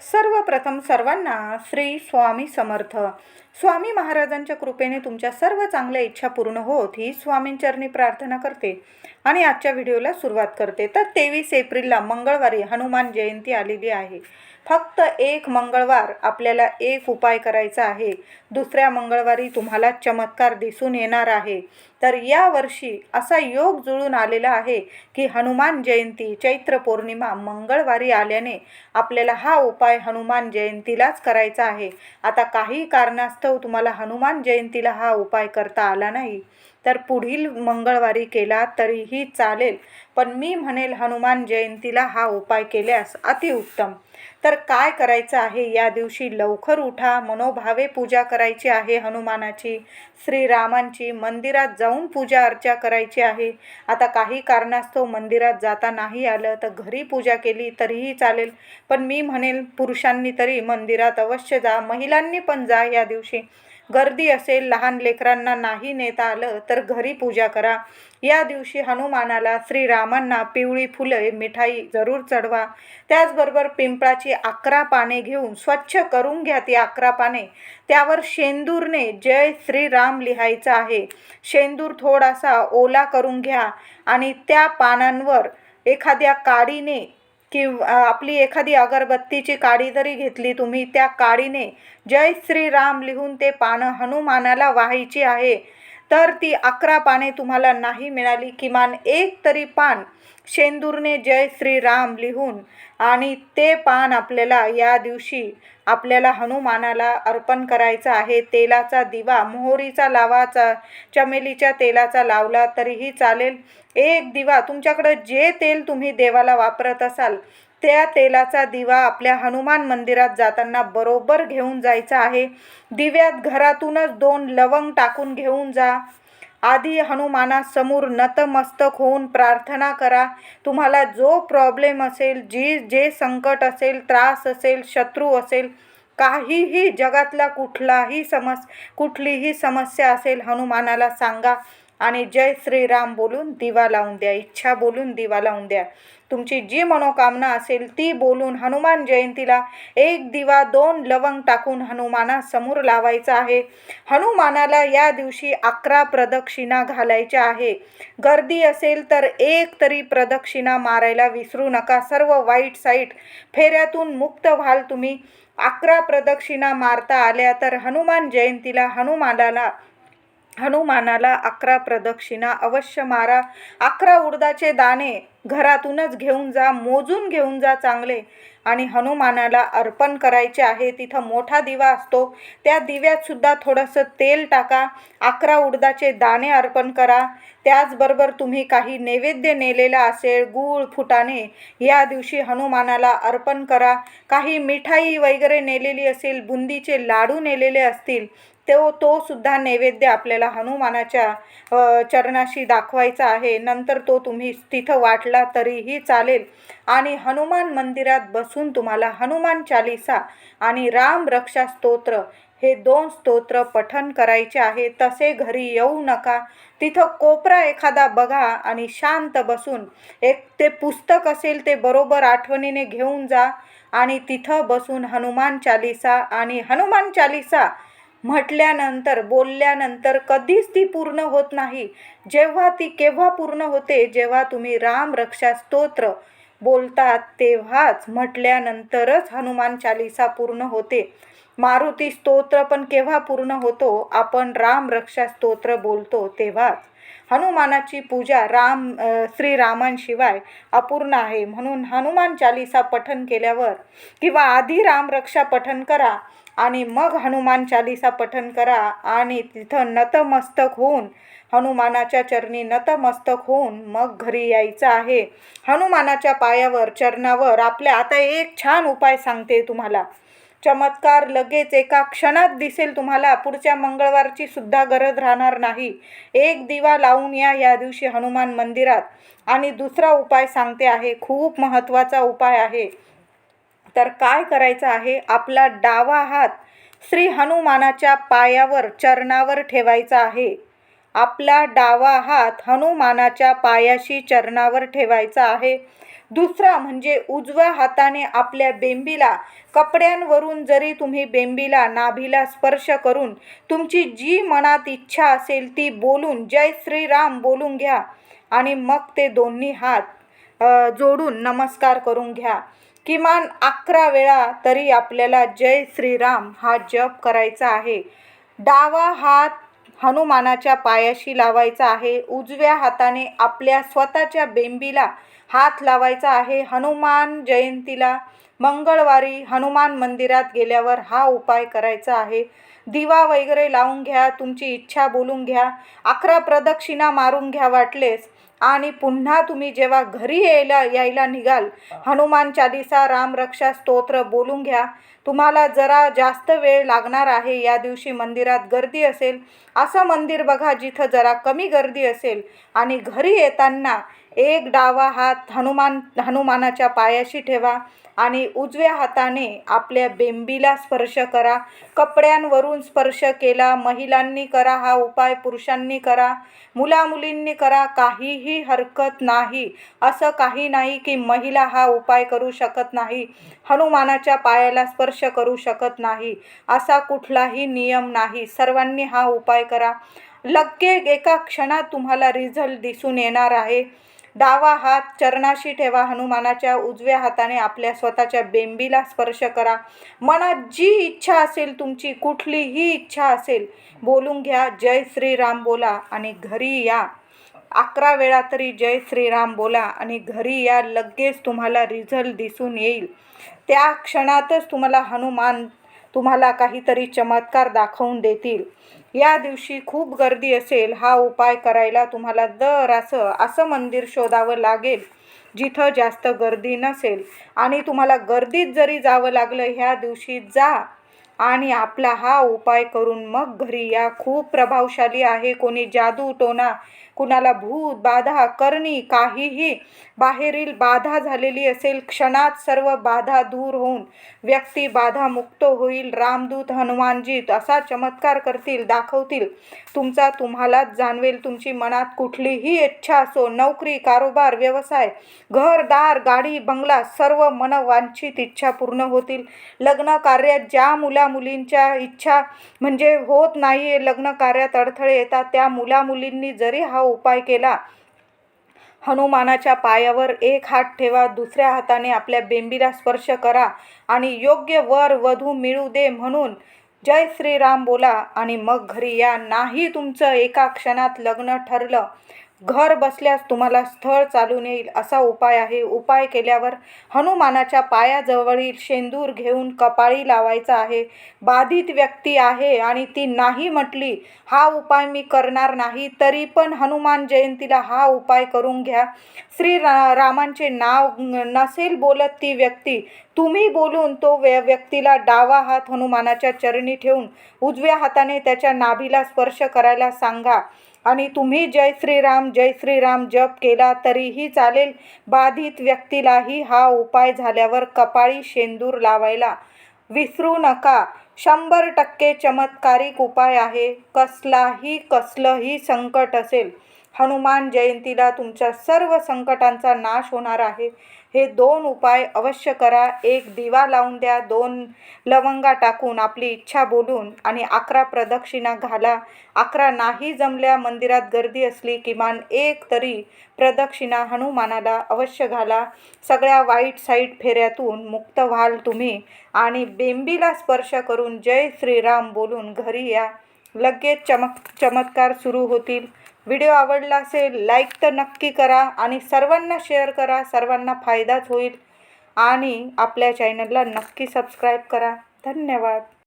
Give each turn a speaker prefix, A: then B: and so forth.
A: सर्वप्रथम सर्वांना श्री स्वामी समर्थ. स्वामी महाराजांच्या कृपेने तुमच्या सर्व चांगल्या इच्छा पूर्ण होत ही स्वामींचरणी प्रार्थना करते आणि आजच्या व्हिडिओला सुरुवात करते. तर तेवीस एप्रिलला मंगळवारी हनुमान जयंती आलेली आहे. फक्त एक मंगळवार आपल्याला एक उपाय करायचा आहे. दुसऱ्या मंगळवारी तुम्हाला चमत्कार दिसून येणार आहे. तर यावर्षी असा योग जुळून आलेला आहे की हनुमान जयंती चैत्र पौर्णिमा मंगळवारी आल्याने आपल्याला हा उपाय हनुमान जयंतीलाच करायचा आहे. आता काही कारणास्तव तुम्हाला हनुमान जयंतीला हा उपाय करता आला नाही. तर पुढील मंगळवारी केला तरीही चालेल. पण मी म्हणेल हनुमान जयंतीला हा उपाय केल्यास अतिउत्तम तर काय करायचं आहे? या दिवशी लवकर उठा. मनोभावे पूजा करायची आहे हनुमानाची. श्रीरामांची मंदिरात जाऊन पूजा अर्चा करायची आहे. आता काही कारणास्तव मंदिरात जाता नाही आलं तर घरी पूजा केली तरीही चालेल. पण मी म्हणेल पुरुषांनी तरी मंदिरात अवश्य जा महिलांनी पण जा या दिवशी. गर्दी असेल लहान लेकरांना नाही नेता आलं तर घरी पूजा करा. या दिवशी हनुमानाला श्रीरामांना पिवळी फुले मिठाई जरूर चढवा. त्याचबरोबर पिंपळाची अकरा पाने घेऊन स्वच्छ करून घ्या ती अकरा पाने. त्यावर शेंदूरने जय श्रीराम लिहायचं आहे. शेंदूर थोडासा ओला करून घ्या आणि त्या पानांवर एखाद्या काडीने किंवा आपली एखादी अगरबत्तीची काडी जरी घेतली तुम्ही त्या काडीने जय श्रीराम लिहून ते पानं हनुमानाला वाहायची आहे. तर ती अकरा पाने तुम्हाला नाही मिळाली. किमान एक तरी पान शेंदूरने जय श्रीराम लिहून आणि ते पान आपल्याला या दिवशी आपल्याला हनुमानाला अर्पण करायचं आहे. तेलाचा दिवा मोहरीचा लावाचा चमेलीच्या तेलाचा लावला तरीही चालेल. एक दिवा तुमच्याकडं जे तेल तुम्ही देवाला वापरत असाल त्या तेलाचा दिवा आपल्या हनुमान मंदिरात जाताना बरोबर घेऊन जायचा आहे. दिव्यात घरातूनच दोन लवंग टाकून घेऊन जा. आधी हनुमानासमोर नतमस्तक होऊन प्रार्थना करा. तुम्हाला जो प्रॉब्लेम असेल जी जे संकट असेल त्रास असेल शत्रू असेल काहीही जगातला कुठलाही समस कुठलीही समस्या असेल हनुमानाला सांगा. आणि जय श्रीराम बोलून दिवा लावून द्या इच्छा बोलून दिवा लावून द्या. तुमची जी मनोकामना असेल ती बोलून हनुमान जयंतीला एक दिवा दोन लवंग टाकून हनुमानासमोर लावायचा आहे. हनुमानाला या दिवशी अकरा प्रदक्षिणा घालायच्या आहे. गर्दी असेल तर एक तरी प्रदक्षिणा मारायला विसरू नका. सर्व वाईट साईट फेऱ्यातून मुक्त व्हाल तुम्ही. अकरा प्रदक्षिणा मारता आल्या तर हनुमान जयंतीला हनुमानाला हनुमानाला अकरा प्रदक्षिणा अवश्य मारा. अकरा उडदाचे दाणे घरातूनच घेऊन जा मोजून घेऊन जा चांगले. आणि हनुमानाला अर्पण करायचे आहे. तिथं मोठा दिवा असतो. त्या दिव्यातसुद्धा थोडंसं तेल टाका. अकरा उडदाचे दाणे अर्पण करा. त्याचबरोबर तुम्ही काही नैवेद्य नेलेला असेल गूळ फुटाणे या दिवशी हनुमानाला अर्पण करा. काही मिठाई वगैरे नेलेली असेल बुंदीचे लाडू नेलेले असतील तो तो सुद्धा नैवेद्य आपल्याला हनुमानाच्या चरणाशी दाखवायचा आहे. नंतर तो तुम्ही तिथं वाटला तरीही चालेल. आणि हनुमान मंदिरात बसून तुम्हाला हनुमान चालिसा आणि राम रक्षा स्तोत्र हे दोन स्तोत्र पठन करायचे आहे. तसे घरी येऊ नका. तिथं कोपरा एखादा बघा आणि शांत बसून. एक ते पुस्तक असेल ते बरोबर आठवणीने घेऊन जा आणि तिथं बसून हनुमान चालिसा आणि हनुमान चालिसा म्हटल्यानंतर बोलल्यानंतर कधीच ती पूर्ण होत नाही. जेव्हा ती केव्हा पूर्ण होते जेव्हा तुम्ही राम रक्षा स्तोत्र बोलतात तेव्हाच म्हटल्यानंतरच हनुमान चालिसा पूर्ण होते. मारुती स्तोत्र पण केव्हा पूर्ण होतो? आपण राम रक्षा स्तोत्र बोलतो तेव्हाच. हनुमानाची पूजा राम श्रीरामांशिवाय अपूर्ण आहे. म्हणून हनुमान चालिसा पठन केल्यावर किंवा आधी रामरक्षा पठन करा. आणि मग हनुमान चालिसा पठन करा आणि तिथं नतमस्तक होऊन हनुमानाच्या चरणी नतमस्तक होऊन मग घरी यायचं आहे. हनुमानाच्या पायावर चरणावर आपल्या आता एक छान उपाय सांगते तुम्हाला. चमत्कार लगेच एका क्षणात दिसेल तुम्हाला. पुढच्या मंगळवारची सुद्धा गरज राहणार नाही. एक दिवा लावून या या दिवशी हनुमान मंदिरात. आणि दुसरा उपाय सांगते आहे. खूप महत्त्वाचा उपाय आहे. तर काय करायचं आहे? आपला डावा हात श्री हनुमानाच्या पायावर चरणावर ठेवायचा आहे. आपला डावा हात हनुमानाच्या पायाशी चरणावर ठेवायचा आहे. दुसरा म्हणजे उजव्या हाताने आपल्या बेंबीला कपड्यांवरून जरी तुम्ही बेंबीला नाभीला स्पर्श करून तुमची जी मनात इच्छा असेल ती बोलून जय श्रीराम बोलून घ्या. आणि मग ते दोन्ही हात जोडून नमस्कार करून घ्या. किमान अकरा वेळा तरी आपल्याला जय श्रीराम हा जप करायचा आहे. डावा हात हनुमानाच्या पायाशी लावायचा आहे. उजव्या हाताने आपल्या स्वतःच्या बेंबीला हात लावायचा आहे. हनुमान जयंतीला मंगळवारी हनुमान मंदिरात गेल्यावर हा उपाय करायचा आहे. दिवा वगैरे लावून घ्या तुमची इच्छा बोलून घ्या. अकरा प्रदक्षिणा मारून घ्या वाटलेस. आणि पुन्हा तुम्ही जेव्हा घरी यायला यायला निघाल हनुमान चालिसा रामरक्षा स्तोत्र बोलून घ्या. तुम्हाला जरा जास्त वेळ लागणार आहे या दिवशी मंदिरात गर्दी असेल. असं मंदिर बघा जिथं जरा कमी गर्दी असेल. आणि घरी येताना एक डावा हात हनुमान हनुमानाच्या पायाशी ठेवा आणि उजव्या हाताने आपल्या बेंबीला स्पर्श करा. कपड्यांवरून स्पर्श केला महिलांनी करा हा उपाय पुरुषांनी करा. मुलामुलींनी करा काहीही हरकत नाही. असं काही नाही की महिला हा उपाय करू शकत नाही हनुमानाच्या पायाला स्पर्श करू शकत नाही. असा कुठलाही नियम नाही. सर्वांनी हा उपाय करा. लगे एका क्षणात तुम्हाला रिझल्ट दिसून येणार आहे. डावा हात चरणाशी ठेवा हनुमानाच्या उजव्या हाताने आपल्या स्वतःच्या बेंबीला स्पर्श करा. मनात जी इच्छा असेल तुमची कुठलीही इच्छा असेल बोलून घ्या जय श्रीराम बोला आणि घरी या. अकरा वेळा तरी जय श्रीराम बोला आणि घरी या लगेच तुम्हाला रिझल्ट दिसून येईल. त्या क्षणातच तुम्हाला हनुमान तुम्हाला काहीतरी चमत्कार दाखवून देतील. या दिवशी खूप गर्दी असेल हा उपाय करायला तुम्हाला दर असं असं मंदिर शोधावं लागेल जिथं जास्त गर्दी नसेल. आणि तुम्हाला गर्दीत जरी जावं लागलं ह्या दिवशी जा आणि आपला हा उपाय करून मग घरी या. खूप प्रभावशाली आहे कोणी जादू टोना कुणाला भूत बाधा करणी काहीही बाहेरील बाधा झालेली असेल क्षणात सर्व बाधा दूर होऊन व्यक्ती बाधा मुक्त होईल. रामदूत हनुमानजीत असा चमत्कार करतील दाखवतील. तुमचा तुम्हालाच जाणवेल. तुमची मनात कुठलीही इच्छा असो नोकरी कारोबार व्यवसाय घरदार गाडी बंगला सर्व मनवांछित इच्छा पूर्ण होतील. लग्न कार्यात ज्या मुला मुलींच्या इच्छा म्हणजे होत नाही लग्न कार्यात अडथळे येतात. त्या मुला मुलींनी जरी हा उपाय केला. हनुमानाच्या पायावर एक हात ठेवा दुसऱ्या हाताने आपल्या बेंबीला स्पर्श करा आणि योग्य वर वधू मिळू दे म्हणून जय श्रीराम बोला आणि मग घरी या. नाही तुमचं एका क्षणात लग्न ठरलं. घर बसल्यास तुम्हाला स्थळ चालून येईल. असा उपाय आहे. उपाय केल्यावर हनुमानाच्या पायाजवळील शेंदूर घेऊन कपाळी लावायचा आहे. बाधित व्यक्ती आहे आणि ती नाही म्हटली हा उपाय मी करणार नाही. तरी पण हनुमान जयंतीला हा उपाय करून घ्या. श्री रा रामांचे नाव नसेल बोलत ती व्यक्ती तुम्ही बोलून तो व्य व्यक्तीला डावा हात हनुमानाच्या चरणी ठेवून उजव्या हाताने त्याच्या नाभीला स्पर्श करायला सांगा. आणि तुम्ही जय श्रीराम जय श्रीराम जप केला तरीही चालेल. बाधित व्यक्तीलाही हा उपाय झाल्यावर कपाळी शेंदूर लावायला विसरू नका. शंभर टक्के चमत्कारिक उपाय आहे. कसलाही कसलंही संकट असेल हनुमान जयंतीला तुमच्या सर्व संकटांचा नाश होणार आहे. हे दोन उपाय अवश्य करा. एक दिवा लावून द्या. दोन लवंगा टाकून आपली इच्छा बोलून आणि अकरा प्रदक्षिणा घाला. अकरा नाही जमल्या मंदिरात गर्दी असली किमान एक तरी प्रदक्षिणा हनुमानाला अवश्य घाला. सगळ्या वाईट साईट फेऱ्यातून मुक्त व्हाल तुम्ही आणि बेंबीला स्पर्श करून जय श्रीराम बोलून घरी या. लगेच चमक चमत्कार सुरू होतील. व्हिडिओ आवडला असेल लाईक तर नक्की करा आणि सर्वांना शेअर करा सर्वांना फायदाच होईल. आणि आपल्या चॅनलला नक्की सबस्क्राईब करा. धन्यवाद.